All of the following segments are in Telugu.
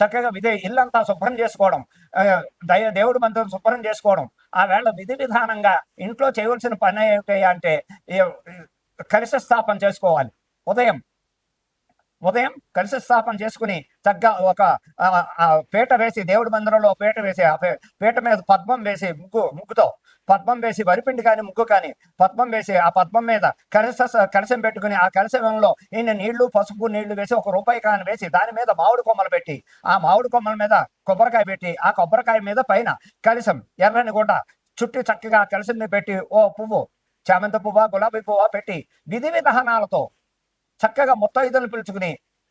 చక్కగా విధి ఇల్లంతా శుభ్రం చేసుకోవడం దయ దేవుడి మంత్రం శుభ్రం చేసుకోవడం. ఆ వేళ విధి విధానంగా ఇంట్లో చేయవలసిన పని ఏమిటయ్యా అంటే కలిసి స్థాపన చేసుకోవాలి. ఉదయం ఉదయం కలిసి స్థాపన చేసుకుని చక్కగా ఒక పీట వేసి దేవుడి మందిరంలో పీట వేసి ఆ పీట మీద పద్మం వేసి ముగ్గు ముగ్గుతో పద్మం వేసి వరిపిండి కానీ ముగ్గు కానీ పద్మం వేసి ఆ పద్మం మీద కలస కలసం పెట్టుకుని ఆ కలశంలో ఈయన నీళ్ళు పసుపు నీళ్ళు వేసి ఒక రూపాయి కాని వేసి దాని మీద మామిడి కొమ్మలు పెట్టి ఆ మామిడి కొమ్మల మీద కొబ్బరికాయ పెట్టి ఆ కొబ్బరికాయ మీద పైన కలసం ఎర్రని గుడ్డ చుట్టి చక్కగా కలశం మీద పెట్టి ఓ పువ్వు చామంతి పువ్వా గులాబీ పువ్వా పెట్టి విధి విధానాలతో చక్కగా ముత్తైదులు పిలుచుకుని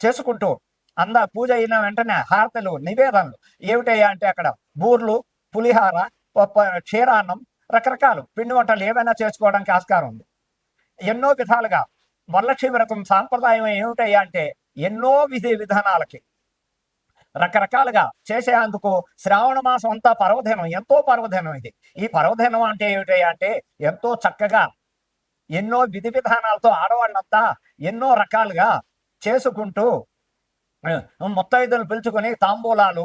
చేసుకుంటూ అంద పూజ అయిన వెంటనే హారతలు నివేదనలు. ఏమిటయ్యా అంటే అక్కడ బూర్లు పులిహార క్షీరాన్నం రకరకాలు పిండి వంటలు ఏవైనా చేసుకోవడానికి ఆస్కారం ఉంది. ఎన్నో విధాలుగా వరలక్ష్మి వ్రతం సాంప్రదాయం ఏమిటయ్యా అంటే ఎన్నో విధి విధానాలకి రకరకాలుగా చేసేందుకు శ్రావణ మాసం అంతా పర్వదినం ఎంతో పర్వదినం ఇది. ఈ పర్వదినం అంటే ఏమిటయ్యా అంటే ఎంతో చక్కగా ఎన్నో విధి విధానాలతో ఆడవాళ్ళంతా ఎన్నో రకాలుగా చేసుకుంటూ ఆ, ముత్తైదులు పిలుచుకొని తాంబూలాలు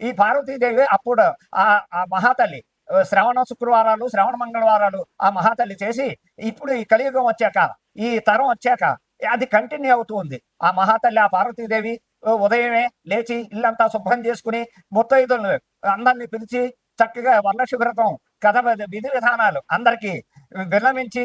ఈ పార్వతీదేవి అప్పుడు ఆ ఆ మహాతల్లి శ్రవణ శుక్రవారాలు శ్రవణ మంగళవారాలు ఆ మహాతల్లి చేసి ఇప్పుడు ఈ కలియుగం వచ్చాక ఈ తరం వచ్చాక అది కంటిన్యూ అవుతూ ఉంది. ఆ మహాతల్లి ఆ పార్వతీదేవి ఉదయమే లేచి ఇల్లంతా శుభ్రం చేసుకుని ముత్తైదులను అందరినీ పిలిచి చక్కగా వరలక్ష్మి వ్రతం కథ విధి విధానాలు అందరికీ విలమించి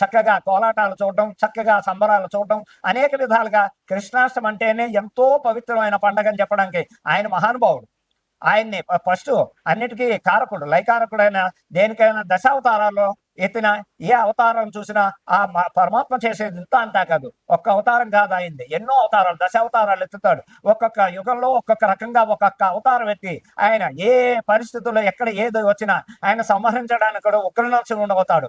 చక్కగా కోలాటాలు చూడడం చక్కగా సంబరాలు చూడడం అనేక విధాలుగా కృష్ణాష్టమి అంటేనే ఎంతో పవిత్రమైన పండగ అని చెప్పడానికి ఆయన మహానుభావుడు. ఆయన్ని ఫస్ట్ అన్నిటికీ కారకుడు లైకారకుడైన దేనికైనా దశావతారాల్లో ఎత్తిన ఏ అవతారం చూసినా ఆ పరమాత్మ చేసేది ఇంత అంతా కాదు. ఒక్క అవతారం కాదు అయింది ఎన్నో అవతారాలు దశావతారాలు ఎత్తుతాడు. ఒక్కొక్క యుగంలో ఒక్కొక్క రకంగా ఒక్కొక్క అవతారం ఎత్తి ఆయన ఏ పరిస్థితుల్లో ఎక్కడ ఏది వచ్చినా ఆయన సంహరించడానికి కూడా ఉగ్రనరసింహుడు ఉండబోతాడు.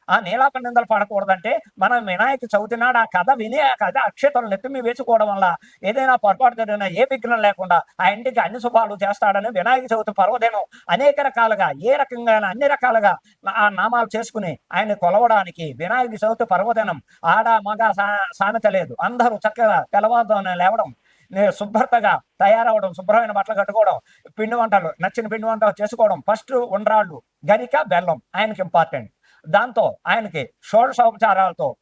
ఆ నీలాప నిందలు పడకూడదంటే మనం వినాయక చవితి నాడు ఆ కథ విని ఆ కథ అక్షతలు నెత్తిమి వేసుకోవడం వల్ల ఏదైనా పొరపాటు జరిగినా ఏ విఘ్నం లేకుండా ఆ ఇంటికి అన్ని శుభాలు చేస్తాడని వినాయక చవితి పర్వదినం అనేక రకాలుగా ఏ రకంగా అన్ని రకాలుగా ఆ నామాలు చేసుకుని ఆయన కొలవడానికి వినాయక చవితి పర్వదినం ఆడ మగ సా- సామెత లేదు. అందరూ చక్కగా తెల్లవారుజామున లేవడం శుభ్రతగా తయారవడం శుభ్రమైన బట్టలు కట్టుకోవడం పిండి వంటలు నచ్చిన పిండి వంటలు చేసుకోవడం ఫస్ట్ ఉండ్రాళ్ళు గరిక బెల్లం ఆయనకి ఇంపార్టెంట్. దాంతో ఆయనకి షోడశోపచారాలతో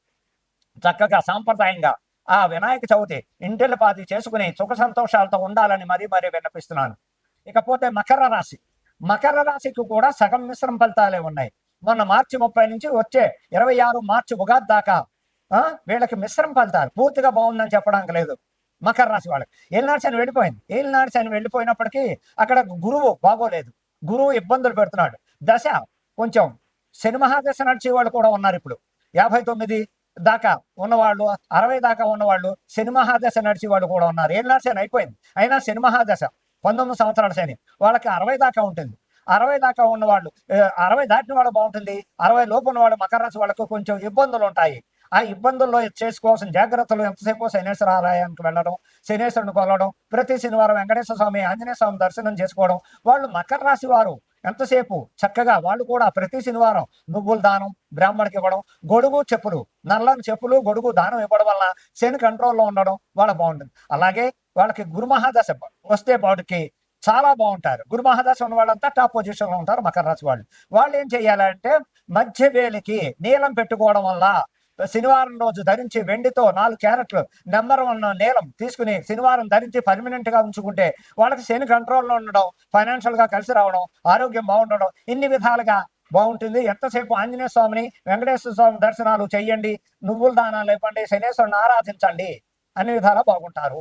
చక్కగా సాంప్రదాయంగా ఆ వినాయక చవితి ఇంటిల చేసుకుని సుఖ సంతోషాలతో ఉండాలని మరీ మరీ విన్నపిస్తున్నాను. ఇకపోతే మకర రాశి. మకర రాశికి కూడా సగం మిశ్రమ ఫలితాలే ఉన్నాయి. మొన్న మార్చి ముప్పై నుంచి వచ్చే ఇరవై ఆరు మార్చి ఉగాది దాకా వీళ్ళకి మిశ్రమ ఫలితాలు. పూర్తిగా బాగుందని చెప్పడానికి లేదు మకర రాశి వాళ్ళకి. ఏలినాడు శని వెళ్ళిపోయింది. ఏలినాడు శని వెళ్ళిపోయినప్పటికీ అక్కడ గురువు బాగోలేదు. గురువు ఇబ్బందులు పెడుతున్నాడు. దశ కొంచెం శని మహాదశ నడిచే వాళ్ళు కూడా ఉన్నారు ఇప్పుడు. యాభై తొమ్మిది దాకా ఉన్నవాళ్ళు అరవై దాకా ఉన్నవాళ్ళు శని మహాదశ నడిచే వాళ్ళు కూడా ఉన్నారు. ఏలినాడు శని అయిపోయింది. అయినా శని మహాదశ పంతొమ్మిది సంవత్సరాల శని వాళ్ళకి అరవై దాకా ఉంటుంది. అరవై దాకా ఉన్నవాళ్ళు అరవై దాటిన వాళ్ళు బాగుంటుంది. అరవై లోపు ఉన్నవాళ్ళు మకర రాశి వాళ్ళకు కొంచెం ఇబ్బందులు ఉంటాయి. ఆ ఇబ్బందుల్లో చేసుకోవాల్సిన జాగ్రత్తలు ఎంతసేపు శనేశ్వర ఆలయానికి వెళ్ళడం శనేశ్వరుని కొలవడం ప్రతి శనివారం వెంకటేశ్వర స్వామి ఆంజనేయ స్వామి దర్శనం చేసుకోవడం వాళ్ళు మకర రాశి వారు ఎంతసేపు? చక్కగా వాళ్ళు కూడా ప్రతి శనివారం నువ్వుల దానం బ్రాహ్మణికి ఇవ్వడం గొడుగు చెప్పులు నల్లని చెప్పులు గొడుగు దానం ఇవ్వడం వల్ల శని కంట్రోల్లో ఉండడం వాళ్ళ బాగుంటుంది. అలాగే వాళ్ళకి గురుమహాదశ వస్తే బాడీకి చాలా బాగుంటారు. గురుమహాదశ ఉన్న వాళ్ళంతా టాప్ పొజిషన్లో ఉంటారు మకర రాశి వాళ్ళు. వాళ్ళు ఏం చేయాలంటే మధ్య వేలికి నీలం పెట్టుకోవడం వల్ల శనివారం రోజు ధరించి వెండితో నాలుగు క్యారెట్లు నెంబర్ వన్ నీలం తీసుకుని శనివారం ధరించి పర్మనెంట్గా ఉంచుకుంటే వాళ్ళకి శని కంట్రోల్లో ఉండడం ఫైనాన్షియల్గా కలిసి రావడం ఆరోగ్యం బాగుండడం ఇన్ని విధాలుగా బాగుంటుంది. ఎంతసేపు ఆంజనేయ స్వామిని వెంకటేశ్వర స్వామి దర్శనాలు చేయండి నువ్వుల దానాలు ఇవ్వండి శనేశ్వరుని ఆరాధించండి అన్ని విధాలా బాగుంటారు.